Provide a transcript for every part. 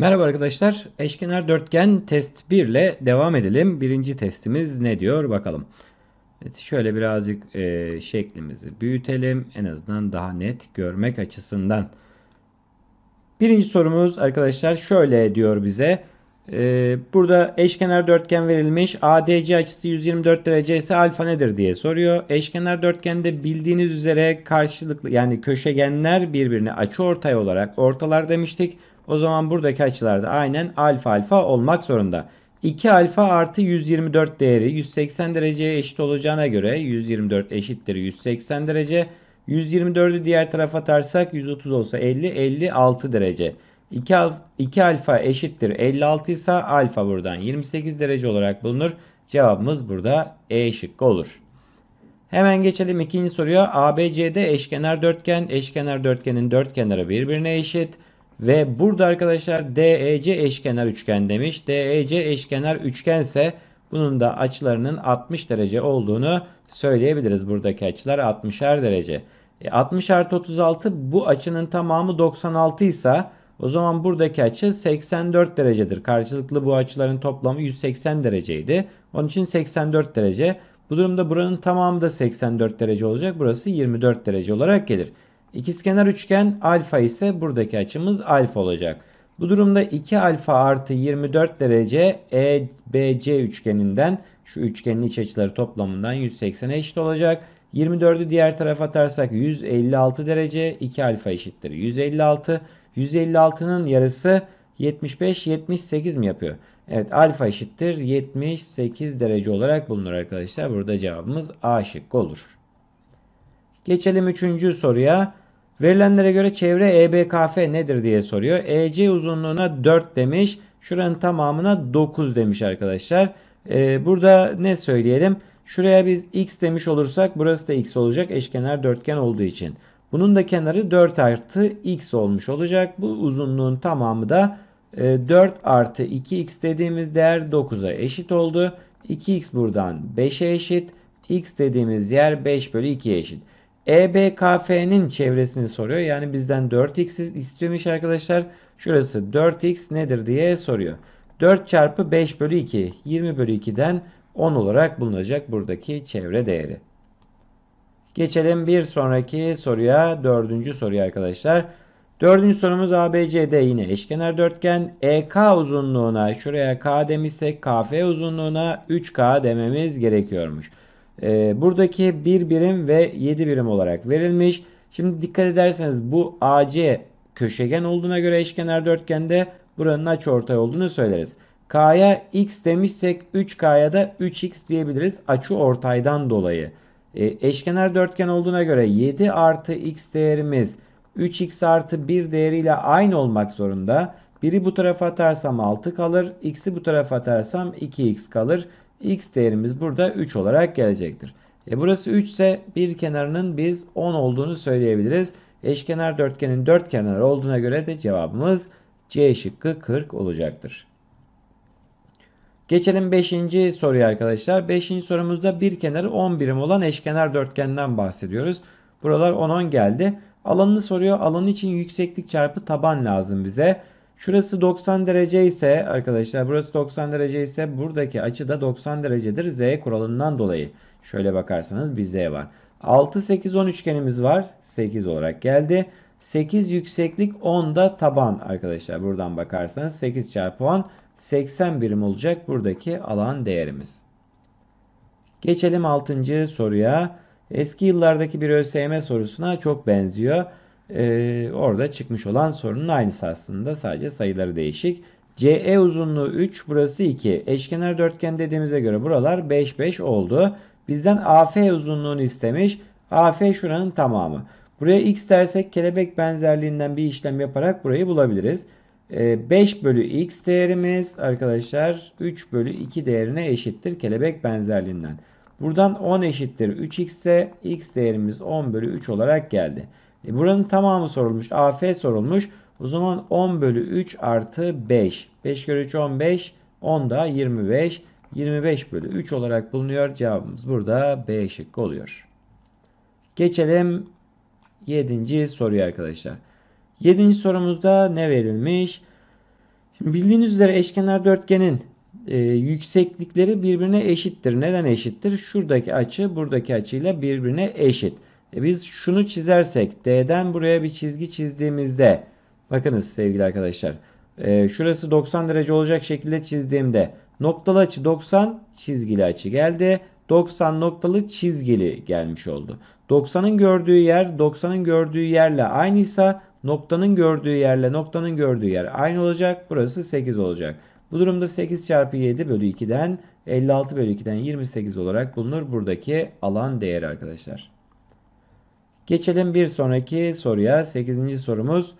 Merhaba arkadaşlar. Eşkenar dörtgen test 1 ile devam edelim. Birinci testimiz ne diyor bakalım. Evet, şöyle birazcık e, şeklimizi büyütelim. En azından daha net görmek açısından. Birinci sorumuz arkadaşlar şöyle diyor bize. E, burada eşkenar dörtgen verilmiş. ADC açısı 124 derece ise alfa nedir diye soruyor. Eşkenar dörtgende bildiğiniz üzere karşılıklı yani köşegenler birbirine açı ortay olarak ortalar demiştik. O zaman buradaki açılarda aynen alfa alfa olmak zorunda. 2 alfa artı 124 değeri 180 dereceye eşit olacağına göre 124 eşittir 180 derece. 124'ü diğer tarafa atarsak 130 olsa 50 56 derece. 2, alf, 2 alfa eşittir 56 ise alfa buradan 28 derece olarak bulunur. Cevabımız burada E şıkkı olur. Hemen geçelim ikinci soruya. ABCD eşkenar dörtgen. Eşkenar dörtgenin dört kenarı birbirine eşit. Ve burada arkadaşlar DEC eşkenar üçgen demiş. DEC eşkenar üçgense bunun da açılarının 60 derece olduğunu söyleyebiliriz. Buradaki açılar 60'er derece. E 60 artı 36 bu açının tamamı 96 ise o zaman buradaki açı 84 derecedir. Karşılıklı bu açıların toplamı 180 dereceydi. Onun için 84 derece. Bu durumda buranın tamamı da 84 derece olacak. Burası 24 derece olarak gelir. İkizkenar üçgen alfa ise buradaki açımız alfa olacak. Bu durumda 2 alfa artı 24 derece EBC üçgeninden şu üçgenin iç açıları toplamından 180 eşit olacak. 24'ü diğer tarafa atarsak 156 derece 2 alfa eşittir 156. 156'nın yarısı 75 78 mi yapıyor? Evet alfa eşittir 78 derece olarak bulunur arkadaşlar. Burada cevabımız A şıkkı olur. Geçelim 3. soruya. Verilenlere göre çevre EBKF nedir diye soruyor. EC uzunluğuna 4 demiş. Şuranın tamamına 9 demiş arkadaşlar. Ee, burada ne söyleyelim? Şuraya biz x demiş olursak burası da x olacak eşkenar dörtgen olduğu için. Bunun da kenarı 4 artı x olmuş olacak. Bu uzunluğun tamamı da 4 e, artı 2x dediğimiz değer 9'a eşit oldu. 2x buradan 5'e eşit. x dediğimiz yer 5 bölü 2'ye eşit. EBKF'nin çevresini soruyor. Yani bizden 4x istiyormuş arkadaşlar. Şurası 4x nedir diye soruyor. 4 çarpı 5 bölü 2 20 bölü 2'den 10 olarak bulunacak buradaki çevre değeri. Geçelim bir sonraki soruya. Dördüncü soruya arkadaşlar. Dördüncü sorumuz ABCD yine eşkenar dörtgen. EK uzunluğuna şuraya K demişsek KF uzunluğuna 3K dememiz gerekiyormuş. Ee, buradaki 1 birim ve 7 birim olarak verilmiş. Şimdi dikkat ederseniz bu AC köşegen olduğuna göre eşkenar dörtgende buranın açıortay olduğunu söyleriz. K'ya x demişsek 3K'ya da 3x diyebiliriz açı ortaydan dolayı. E, eşkenar dörtgen olduğuna göre 7 artı x değerimiz 3x artı 1 değeriyle aynı olmak zorunda. Biri bu tarafa atarsam 6 kalır. X'i bu tarafa atarsam 2x kalır x değerimiz burada 3 olarak gelecektir. E burası 3 ise bir kenarının biz 10 olduğunu söyleyebiliriz. Eşkenar dörtgenin dört kenarı olduğuna göre de cevabımız C şıkkı 40 olacaktır. Geçelim 5. soruya arkadaşlar. 5. sorumuzda bir kenarı 10 birim olan eşkenar dörtgenden bahsediyoruz. Buralar 10-10 geldi. Alanını soruyor. Alanı için yükseklik çarpı taban lazım bize. Şurası 90 derece ise arkadaşlar burası 90 derece ise buradaki açı da 90 derecedir z kuralından dolayı. Şöyle bakarsanız bir z var. 6 8 10 üçgenimiz var. 8 olarak geldi. 8 yükseklik 10 da taban arkadaşlar. Buradan bakarsanız 8 çarpı 10 80 birim olacak buradaki alan değerimiz. Geçelim 6. soruya. Eski yıllardaki bir ÖSYM sorusuna çok benziyor e, orada çıkmış olan sorunun aynısı aslında. Sadece sayıları değişik. CE uzunluğu 3, burası 2. Eşkenar dörtgen dediğimize göre buralar 5 5 oldu. Bizden AF uzunluğunu istemiş. AF şuranın tamamı. Buraya x dersek kelebek benzerliğinden bir işlem yaparak burayı bulabiliriz. 5 ee, bölü x değerimiz arkadaşlar 3 bölü 2 değerine eşittir kelebek benzerliğinden. Buradan 10 eşittir 3x ise x değerimiz 10 bölü 3 olarak geldi. E buranın tamamı sorulmuş. AF sorulmuş. O zaman 10 bölü 3 artı 5. 5 kere 3 15. 10 da 25. 25 bölü 3 olarak bulunuyor. Cevabımız burada B şıkkı oluyor. Geçelim 7. soruya arkadaşlar. 7. sorumuzda ne verilmiş? Şimdi bildiğiniz üzere eşkenar dörtgenin e, yükseklikleri birbirine eşittir. Neden eşittir? Şuradaki açı buradaki açıyla birbirine eşit. E biz şunu çizersek D'den buraya bir çizgi çizdiğimizde bakınız sevgili arkadaşlar. E, şurası 90 derece olacak şekilde çizdiğimde noktalı açı 90 çizgili açı geldi. 90 noktalı çizgili gelmiş oldu. 90'ın gördüğü yer 90'ın gördüğü yerle aynıysa noktanın gördüğü yerle noktanın gördüğü yer aynı olacak. Burası 8 olacak. Bu durumda 8 çarpı 7 bölü 2'den 56 bölü 2'den 28 olarak bulunur buradaki alan değeri arkadaşlar. Geçelim bir sonraki soruya. 8. sorumuz.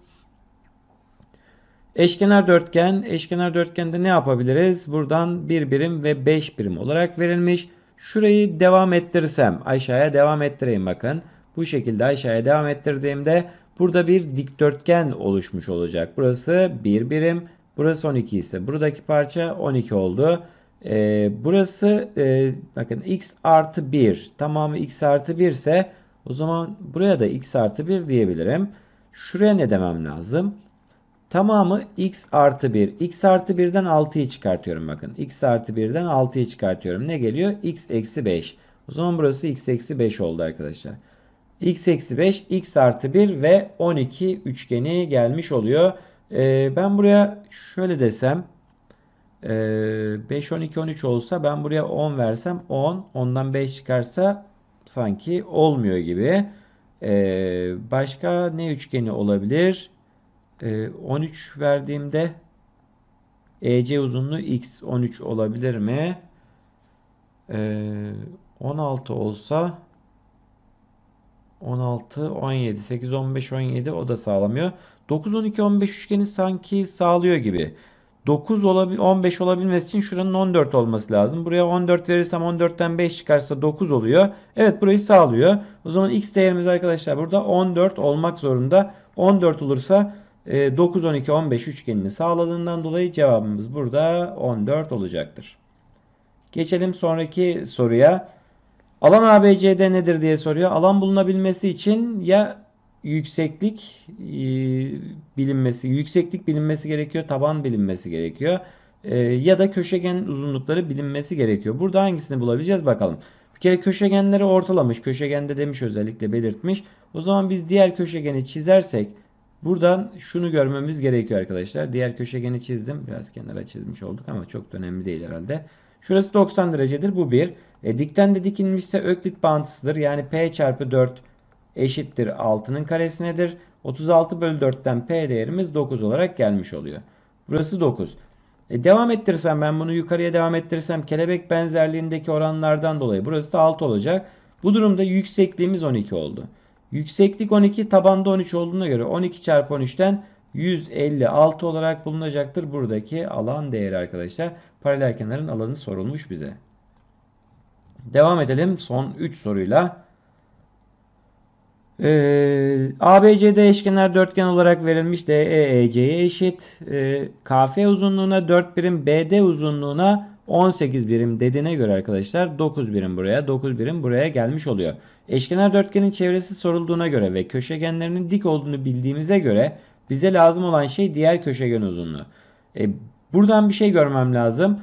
Eşkenar dörtgen. Eşkenar dörtgende ne yapabiliriz? Buradan 1 birim ve 5 birim olarak verilmiş. Şurayı devam ettirirsem aşağıya devam ettireyim bakın. Bu şekilde aşağıya devam ettirdiğimde burada bir dikdörtgen oluşmuş olacak. Burası 1 birim. Burası 12 ise buradaki parça 12 oldu. Ee, burası e, bakın x artı 1 tamamı x artı 1 ise o zaman buraya da x artı 1 diyebilirim. Şuraya ne demem lazım? Tamamı x artı 1. x artı 1'den 6'yı çıkartıyorum bakın. x artı 1'den 6'yı çıkartıyorum. Ne geliyor? x eksi 5. O zaman burası x eksi 5 oldu arkadaşlar. x eksi 5, x artı 1 ve 12 üçgeni gelmiş oluyor. Ee, ben buraya şöyle desem. 5, 12, 13 olsa ben buraya 10 versem 10. Ondan 5 çıkarsa sanki olmuyor gibi. Ee, başka ne üçgeni olabilir? 13 ee, verdiğimde EC uzunluğu x 13 olabilir mi? 16 ee, olsa 16, 17, 8, 15, 17 o da sağlamıyor. 9, 12, 15 üçgeni sanki sağlıyor gibi. 9 olabil 15 olabilmesi için şuranın 14 olması lazım. Buraya 14 verirsem 14'ten 5 çıkarsa 9 oluyor. Evet burayı sağlıyor. O zaman x değerimiz arkadaşlar burada 14 olmak zorunda. 14 olursa 9, 12, 15 üçgenini sağladığından dolayı cevabımız burada 14 olacaktır. Geçelim sonraki soruya. Alan ABCD nedir diye soruyor. Alan bulunabilmesi için ya yükseklik e, bilinmesi, yükseklik bilinmesi gerekiyor, taban bilinmesi gerekiyor. E, ya da köşegen uzunlukları bilinmesi gerekiyor. Burada hangisini bulabileceğiz bakalım. Bir kere köşegenleri ortalamış. Köşegende demiş özellikle belirtmiş. O zaman biz diğer köşegeni çizersek buradan şunu görmemiz gerekiyor arkadaşlar. Diğer köşegeni çizdim. Biraz kenara çizmiş olduk ama çok da önemli değil herhalde. Şurası 90 derecedir. Bu bir. E, dikten de dikilmişse öklit bağıntısıdır. Yani P çarpı 4 eşittir 6'nın karesinedir. 36 bölü 4'ten P değerimiz 9 olarak gelmiş oluyor. Burası 9. E, devam ettirirsem ben bunu yukarıya devam ettirirsem kelebek benzerliğindeki oranlardan dolayı burası da 6 olacak. Bu durumda yüksekliğimiz 12 oldu. Yükseklik 12 tabanda 13 olduğuna göre 12 çarpı 13'ten 156 olarak bulunacaktır buradaki alan değeri arkadaşlar. Paralel kenarın alanı sorulmuş bize. Devam edelim son 3 soruyla. Ee, ABCD eşkenar dörtgen olarak verilmiş DE EC'ye eşit. Ee, KF uzunluğuna 4 birim, BD uzunluğuna 18 birim dediğine göre arkadaşlar 9 birim buraya, 9 birim buraya gelmiş oluyor. Eşkenar dörtgenin çevresi sorulduğuna göre ve köşegenlerinin dik olduğunu bildiğimize göre bize lazım olan şey diğer köşegen uzunluğu. Ee, buradan bir şey görmem lazım.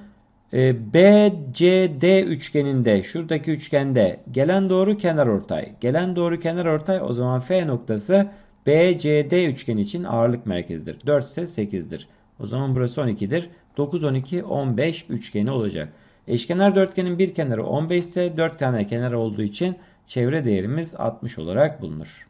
E, BCD üçgeninde şuradaki üçgende gelen doğru kenar ortay. Gelen doğru kenar ortay o zaman F noktası BCD üçgeni için ağırlık merkezidir. 4 ise 8'dir. O zaman burası 12'dir. 9, 12, 15 üçgeni olacak. Eşkenar dörtgenin bir kenarı 15 ise 4 tane kenar olduğu için çevre değerimiz 60 olarak bulunur.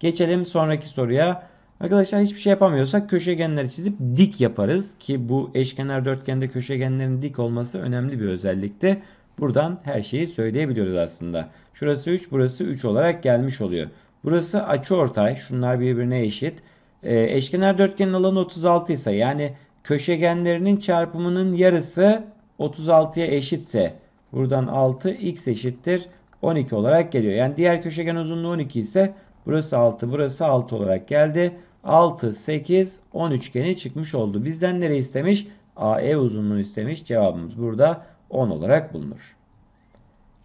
Geçelim sonraki soruya. Arkadaşlar hiçbir şey yapamıyorsak köşegenleri çizip dik yaparız. Ki bu eşkenar dörtgende köşegenlerin dik olması önemli bir özellikti. Buradan her şeyi söyleyebiliyoruz aslında. Şurası 3, burası 3 olarak gelmiş oluyor. Burası açıortay. Şunlar birbirine eşit. Ee, eşkenar dörtgenin alanı 36 ise yani köşegenlerinin çarpımının yarısı 36'ya eşitse buradan 6 x eşittir 12 olarak geliyor. Yani diğer köşegen uzunluğu 12 ise burası 6 burası 6 olarak geldi. 6, 8, 10 üçgeni çıkmış oldu. Bizden nereyi istemiş? AE uzunluğu istemiş. Cevabımız burada 10 olarak bulunur.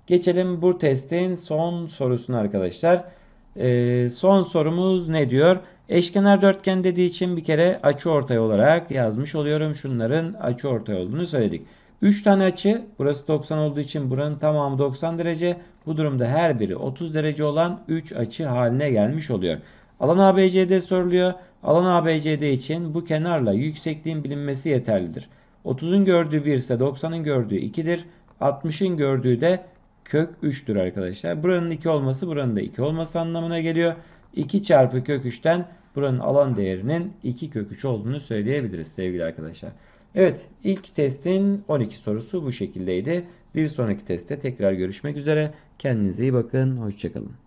Geçelim bu testin son sorusuna arkadaşlar. Ee, son sorumuz ne diyor? Eşkenar dörtgen dediği için bir kere açı ortay olarak yazmış oluyorum. Şunların açı ortay olduğunu söyledik. 3 tane açı. Burası 90 olduğu için buranın tamamı 90 derece. Bu durumda her biri 30 derece olan 3 açı haline gelmiş oluyor. Alan ABCD soruluyor. Alan ABCD için bu kenarla yüksekliğin bilinmesi yeterlidir. 30'un gördüğü 1 ise 90'ın gördüğü 2'dir. 60'ın gördüğü de kök 3'tür arkadaşlar. Buranın 2 olması buranın da 2 olması anlamına geliyor. 2 çarpı kök 3'ten buranın alan değerinin 2 kök 3 olduğunu söyleyebiliriz sevgili arkadaşlar. Evet ilk testin 12 sorusu bu şekildeydi. Bir sonraki testte tekrar görüşmek üzere. Kendinize iyi bakın. Hoşçakalın.